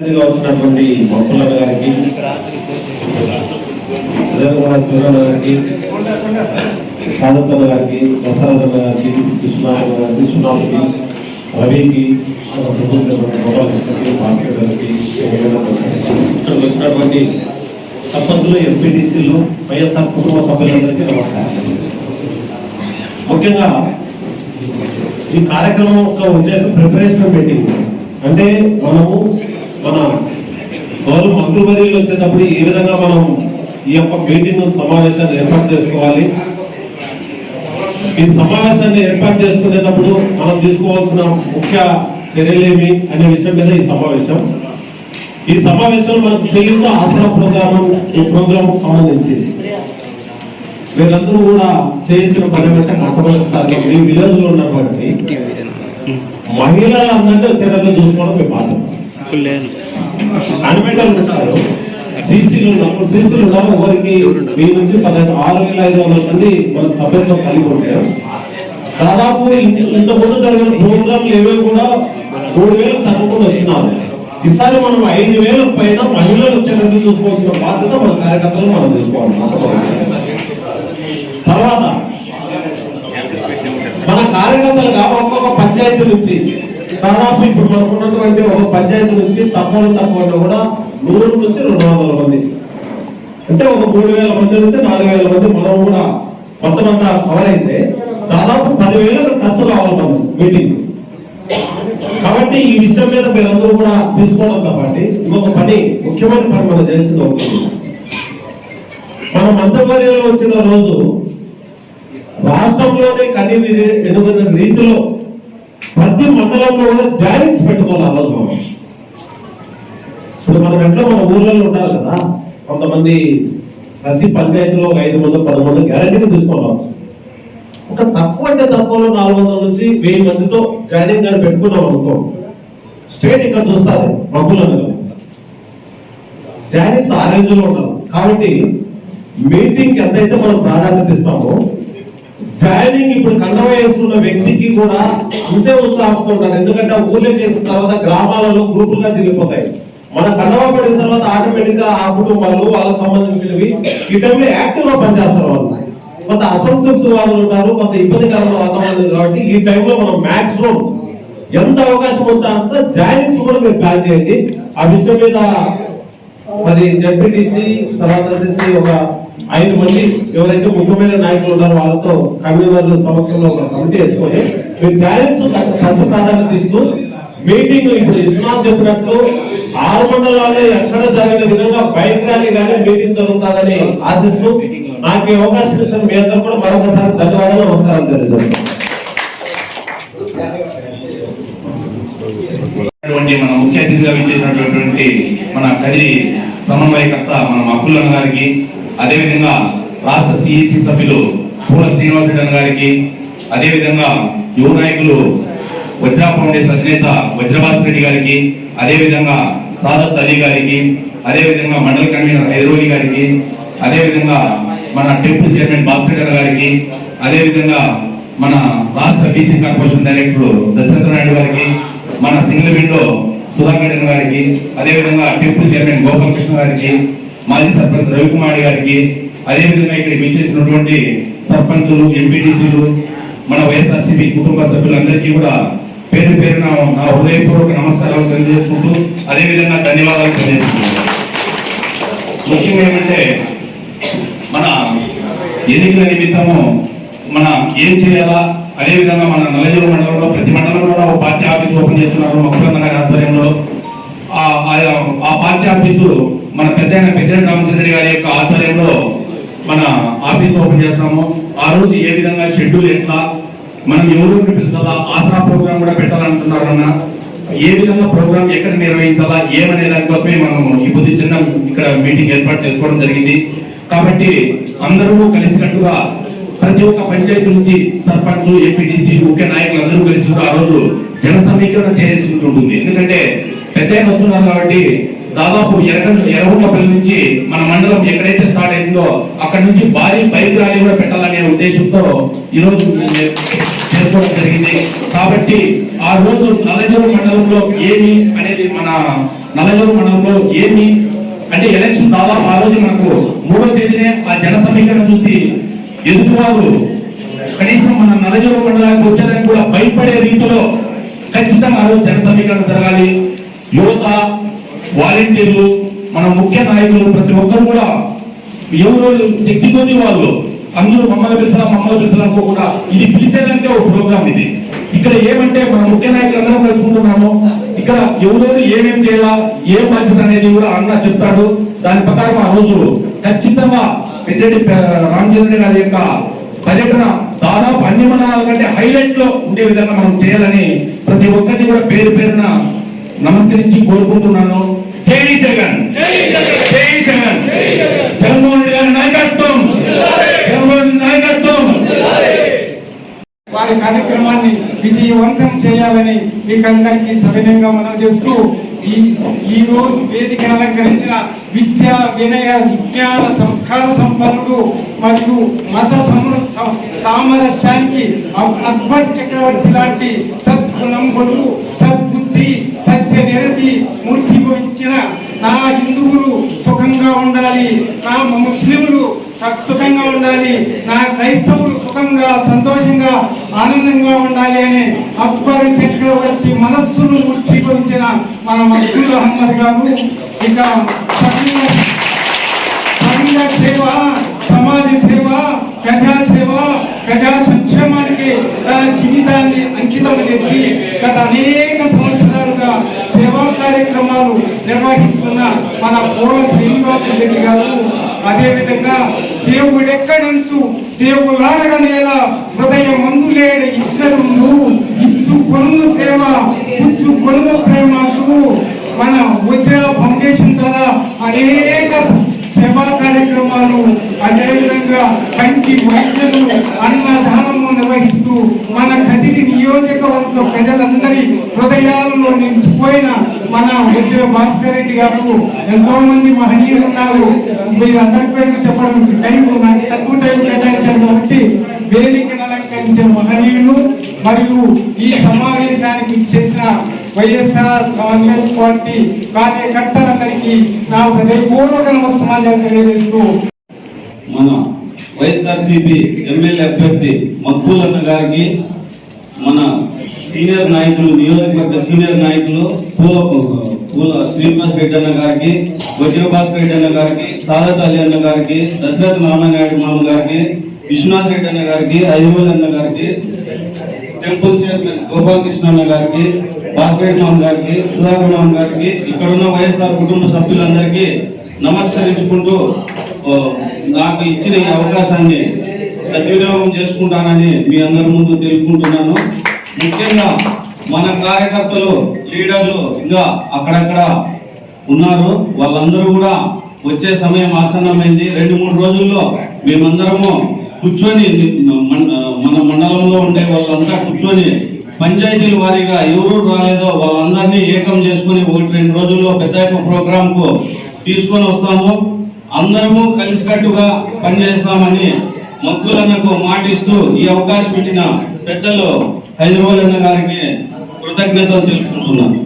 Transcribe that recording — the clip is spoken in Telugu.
అతిథిగా వచ్చినటువంటి మొక్కలన్న గారికి అదేవిధంగా గారికి సాధత్వ గారికి ప్రసాదన్న గారికి కృష్ణారాయణ గారికి కృష్ణానికి రవికి గోపాలకృష్ణకి భాస్కర్ గారికి ఇక్కడికి వచ్చినటువంటి సర్పంచులు ఎంపీటీసీలు వైఎస్ఆర్ కుటుంబ సభ్యులందరికీ నమస్కారం. ముఖ్యంగా ఈ కార్యక్రమం యొక్క ఉద్దేశం ప్రిపరేషన్ మీటింగ్ అంటే మనము మన గౌరవ మంత్రివర్యులు వచ్చేటప్పుడు ఏ విధంగా మనం ఈ యొక్క మీటింగ్ సమావేశాన్ని ఏర్పాటు చేసుకోవాలి. ఈ సమావేశాన్ని ఏర్పాటు చేసుకునేటప్పుడు మనం తీసుకోవాల్సిన ముఖ్య చర్యలేమి అనే విషయం మీద ఈ సమావేశం. ఈ సమావేశంలో మనకు చేయుత ఆసరా ప్రోగ్రామ్ ఈ ప్రోగ్రామ్ సంబంధించింది వీళ్ళందరూ కూడా చేయించిన పని అంటే మొట్టమొదటిసారి మీ విలేజ్లో ఉన్నటువంటి మహిళలు అందరినీ చర్యలు చూసుకోవడం మీ బాధ్యత. అనిమెంటల్ ఉంటారు సీసీలు ఉన్నాము సీసీలు ఉన్నాము. ఒకరికి మీ నుంచి పదహైదు ఆరు వేల ఐదు వందల మంది మన సభ్యులతో కలిగి ఉంటారు. దాదాపు ఇంతకుముందు ఇంత ముందు జరిగిన ప్రోగ్రాంలు ఏవేవి కూడా మూడు వేలు తగ్గకుండా వస్తున్నారు. ఈసారి మనం ఐదు వేల పైన మహిళలు వచ్చేటట్టు చూసుకోవాల్సిన బాధ్యత మన కార్యకర్తలు మనం తీసుకోవాలి. తర్వాత మన కార్యకర్తలుగా ఒక్కొక్క పంచాయతీ నుంచి దాదాపు ఇప్పుడు మనకు ఉన్నటువంటి ఒక పంచాయతీ నుంచి తక్కువ తక్కువ కూడా నూరు నుంచి రెండు వందల మంది. అంటే ఒక మూడు వేల మంది నుంచి నాలుగు వేల మంది మనం కూడా మొత్తం అంతా కవర్ అయితే దాదాపు పదివేల ఖర్చు రావాలి మనం మీటింగ్. కాబట్టి ఈ విషయం మీద మీరందరూ కూడా తీసుకోవడం కాబట్టి ఇంకొక పని ముఖ్యమైన పని మనం చేసింది ఒకటి. మన మంత్రివర్యంలో వచ్చిన రోజు రాష్ట్రంలోనే కనీవి ఎదుగుతున్న రీతిలో ప్రతి మండలంలో కూడా జాయింట్స్ పెట్టుకోవాలి ఆ రోజు మనం ఇప్పుడు మనం ఎట్లా మన ఊర్లలో ఉండాలి కదా. కొంతమంది ప్రతి పంచాయతీలో ఒక ఐదు మంది పది మంది గ్యారంటీగా తీసుకోవాలి. ఒక తక్కువ అంటే తక్కువలో నాలుగు వందల నుంచి వెయ్యి మందితో జాయినింగ్ కార్డు పెట్టుకుందాం అనుకో స్టేట్ ఇక్కడ చూస్తారు మబ్బులను జాయినింగ్స్ ఆ రేంజ్ ఉండాలి. కాబట్టి మీటింగ్కి ఎంతైతే మనం ప్రాధాన్యత ఇస్తామో జాయినింగ్ ఇప్పుడు కండవ వేసుకున్న వ్యక్తికి కూడా అంతే ఉత్సాహంతో ఉంటాడు ఎందుకంటే ఊళ్ళో చేసిన తర్వాత గ్రామాలలో గ్రూపులుగా తిరిగిపోతాయి. మన కండవ పడిన తర్వాత ఆటోమేటిక్గా ఆ కుటుంబాలు వాళ్ళకి సంబంధించినవి ఈ యాక్టివ్గా పనిచేస్తారు వాళ్ళు. కొంత అసంతృప్తి వాళ్ళు ఉంటారు కొంత ఇబ్బందికరమైన వాతావరణం కాబట్టి ఈ టైంలో మనం మాక్సిమం ఎంత అవకాశం ఉంటే అంత జాయినింగ్స్ కూడా మీరు ప్లాన్ చేయండి. ఆ విషయం మీద మరి జడ్పీటీసీ తర్వాత వచ్చేసి ఒక ఐదు మంది ఎవరైతే ముఖ్యమైన నాయకులు ఉన్నారో వాళ్ళతో కన్వీనర్ల సమక్షంలో ఒక కమిటీ వేసుకొని మీ టాలెంట్స్ ఫస్ట్ ప్రాధాన్యత ఇస్తూ మీటింగ్ ఇప్పుడు విశ్వనాథ్ చెప్పినట్లు ఆరు మండలాల్లో ఎక్కడ జరిగిన విధంగా బైక్ ర్యాలీ కానీ మీటింగ్ జరుగుతుందని ఆశిస్తూ నాకు అవకాశం ఇస్తున్న మీ అందరూ కూడా మరొకసారి ధన్యవాదాలు నమస్కారం తెలియజేస్తాను. మన ముఖ్య అతిథిగా విచ్చేసినటువంటి మన కదిరి సమన్వయకర్త మన అబ్దుల్ గారికి అదేవిధంగా రాష్ట్ర సిఈసి సభ్యులు పూల శ్రీనివాసరెడ్డి గారికి అదేవిధంగా యువ నాయకులు వజ్రా ఫౌండేషన్ అధినేత వజ్రభాస్ రెడ్డి గారికి అదేవిధంగా సాదత్ అలీ గారికి అదేవిధంగా మండల కన్వీనర్ హైదరోలి గారికి అదేవిధంగా మన టెంపుల్ చైర్మన్ భాస్కర్ గారికి అదేవిధంగా మన రాష్ట్ర BC corporation director Dasaratha Naidu గారికి మన సింగిల్ విండో సుధాకర్ గారికి అదేవిధంగా టెంపుల్ చైర్మన్ గోపాలకృష్ణ గారికి మాజీ సర్పంచ్ రవికుమార్ గారికి అదేవిధంగా ఇక్కడ విచ్చేసినటువంటి సర్పంచులు ఎంపీటీసీలు మన వైఎస్ఆర్సీపీ కుటుంబ సభ్యులందరికీ కూడా పేరు పేరున నా హృదయపూర్వక నమస్కారాలు తెలియజేసుకుంటూ అదేవిధంగా ధన్యవాదాలు తెలియజేస్తున్నాను ముఖ్యంగా ఏమంటే మన ఎన్నికల నిమిత్తము మన ఏం చేయాలా అదే విధంగా మన నల్లజూరు మండలంలో ప్రతి మండలంలో కూడా ఒక పార్టీ ఆఫీస్ ఓపెన్ చేస్తున్నారు మొక్కలంద గారి ఆధ్వర్యంలో. ఆ ఆ- పార్టీ ఆఫీసు మన పెద్ద పెద్ద రామచంద్ర గారి యొక్క ఆధ్వర్యంలో మన ఆఫీస్ ఓపెన్ చేస్తాము. ఆ రోజు ఏ విధంగా షెడ్యూల్ ఎట్లా? మనం ఎవరు పిలిచాలా ఆసరా ప్రోగ్రామ్ కూడా పెట్టాలంటున్నారు అన్న. ఏ విధంగా ప్రోగ్రామ్ ఎక్కడ నిర్వహించాలా? ఏమనే దానికోసమే మనం ఈ పొద్దు చిన్న ఇక్కడ మీటింగ్ ఏర్పాటు చేసుకోవడం జరిగింది. కాబట్టి అందరూ కలిసికట్టుగా ప్రతి ఒక్క పంచాయతీ నుంచి సర్పంచ్ ఏపీడీసీ ముఖ్య నాయకులు అందరూ కలిసి ఆ రోజు జన సమీకరణ చేయాల్సి ఉంటుంది ఎందుకంటే పెద్ద వస్తున్నారు కాబట్టి దాదాపు ఎరగ ఎర్రగుంటపల్లి నుంచి మన మండలం ఎక్కడైతే స్టార్ట్ అయిందో అక్కడ నుంచి భారీ బైక్ ర్యాలీ కూడా పెట్టాలనే ఉద్దేశంతో ఈ రోజు చేసుకోవడం జరిగింది. కాబట్టి ఆ రోజు నల్లజోరు మండలంలో ఏమి అనేది మన నల్లజోరు మండలంలో ఏమి అంటే ఎలక్షన్ దాదాపు ఆ రోజు మనకు మూడో తేదీనే ఆ జన సమీకరణ చూసి ఎదుటివారు కనీసం మన నల్లజోరు మండలానికి వచ్చేదానికి కూడా భయపడే రీతిలో ఖచ్చితంగా ఆ రోజు జన సమీకరణ జరగాలి. యువత వాలంటీర్లు మన ముఖ్య నాయకులు ప్రతి ఒక్కరు కూడా ఎవరో శక్తితోని వాళ్ళు అందరూ మమ్మల్ని పిలిచినా మమ్మల్ని పిలిచినా కూడా ఇది పిలిచేదంటే ఒక ప్రోగ్రామ్ ఇది. ఇక్కడ ఏమంటే మన ముఖ్య నాయకులు అందరం కలుసుకుంటున్నాము. ఇక్కడ ఎవరెవరు ఏమేం చేయాలా ఏం బాధ్యత అనేది కూడా అన్న చెప్తాడు. దాని ప్రకారం ఆ రోజు ఖచ్చితంగా పెద్దిరెడ్డి రామచంద్ర గారి యొక్క పర్యటన దాదాపు అన్ని మండలాల కంటే హైలైట్లో ఉండే విధంగా మనం చేయాలని ప్రతి ఒక్కరిని కూడా పేరు పేరున నమస్కరించి కోరుకుంటున్నాను. జై జగన్! జై జగన్! జగన్మోహన్ రెడ్డి గారి నాయకత్వం! జగన్మోహన్ నాయకత్వం! వారి కార్యక్రమాన్ని విజయవంతం చేయాలని మీకందరికీ సవినయంగా మనం చేస్తూ ఈ రోజు వేదికను అలంకరించిన విద్యా వినయ విజ్ఞాన సంస్కార సంపన్నుడు మరియు మత సామరస్యానికి అక్బర్ చక్రవర్తి లాంటి సద్గుణంబులు సద్బుద్ధి సత్య నిరతి మూర్తి భవించిన నా హిందువులు ఉండాలి. నా ముస్లింలు స- సుఖంగా ఉండాలి. నా క్రైస్తవులు సుఖంగా సంతోషంగా ఆనందంగా ఉండాలి అని అక్బర్ చక్రవర్తి మనస్సును ఉద్దీపించిన మన అబ్దుల్ అహ్మద్ గారు ఇక సంఘ సేవ సమాజ సేవ ప్రజా సేవ ప్రజా సంక్షేమానికి తన జీవితాన్ని అంకితం చేసి గత అనేక సంవత్సరాలుగా కార్యక్రమాలు నిర్వహిస్తున్న మన పూల శ్రీనివాస రెడ్డి గారు అదేవిధంగా దేవుడు ఎక్కడంచు దేవులాడగా హృదయ మందు లేడ ఈశ్వరుడు ఇచ్చు కొనుము సేవ ఇచ్చు కొనుము ప్రేమకు మన వజ్ర ఫౌండేషన్ ద్వారా అనేక సేవా కార్యక్రమాలు అదేవిధంగా కంటి వైద్యులు అన్నదానము నిర్వహిస్తూ మన కదిరి నియోజకవర్గ ప్రజలందరి హృదయాలలో నిలిచిపోయిన మన ఉద్యోగ భాస్కర్ రెడ్డి గారు ఎంతో మంది మహనీయులు ఉన్నారు. మీరందరి పేరు చెప్పడం టైం తక్కువ టైం కేటాయించారు కాబట్టి వేదికను అలంకరించే మహనీయులు మరియు ఈ సమావేశానికి చేసిన వైఎస్ఆర్ కాంగ్రెస్ పార్టీ కార్యకర్తలందరికీ నా హృదయపూర్వక నమస్కారాలు తెలియజేస్తూ మన వైఎస్ఆర్సీపీ ఎమ్మెల్యే అభ్యర్థి మక్బూల్ అన్న గారికి మన సీనియర్ నాయకులు నియోజకవర్గ సీనియర్ నాయకులు పూల పూల శ్రీనివాస్ రెడ్డి అన్న గారికి వజ్రభాస్కర్ రెడ్డి అన్న గారికి సాదత్ అలీ అన్న గారికి దశరథ్ నారాయణ మామ గారికి విశ్వనాథ్ రెడ్డి అన్న గారికి అయ్యూల్ అన్న గారికి టెంపుల్ చైర్మన్ గోపాలకృష్ణ అన్న గారికి భాస్కర్ మామ గారికి సుధాకర్ మామ గారికి ఇక్కడ ఉన్న వైఎస్ఆర్ కుటుంబ సభ్యులందరికీ నమస్కరించుకుంటూ నాకు ఇచ్చిన ఈ అవకాశాన్ని సద్వినియోగం చేసుకుంటానని మీ అందరి ముందు తెలుపుకుంటున్నాను. ముఖ్యంగా మన కార్యకర్తలు లీడర్లు ఇంకా అక్కడక్కడ ఉన్నారు. వాళ్ళందరూ కూడా వచ్చే సమయం ఆసన్నమైంది. రెండు మూడు రోజుల్లో మేమందరము కూర్చొని మన మండలంలో ఉండే వాళ్ళంతా కూర్చొని పంచాయతీల వారీగా ఎవరు రాలేదో వాళ్ళందరినీ ఏకం చేసుకుని ఒకటి రెండు రోజుల్లో పెద్ద ప్రోగ్రాంకు తీసుకొని వస్తాము. అందరము కలిసికట్టుగా పనిచేస్తామని మక్కులన్నకు మాటిస్తూ ఈ అవకాశం ఇచ్చిన పెద్దలు హైదరాబాద్ అన్న గారికి కృతజ్ఞతలు తెలుపుకుంటున్నాను.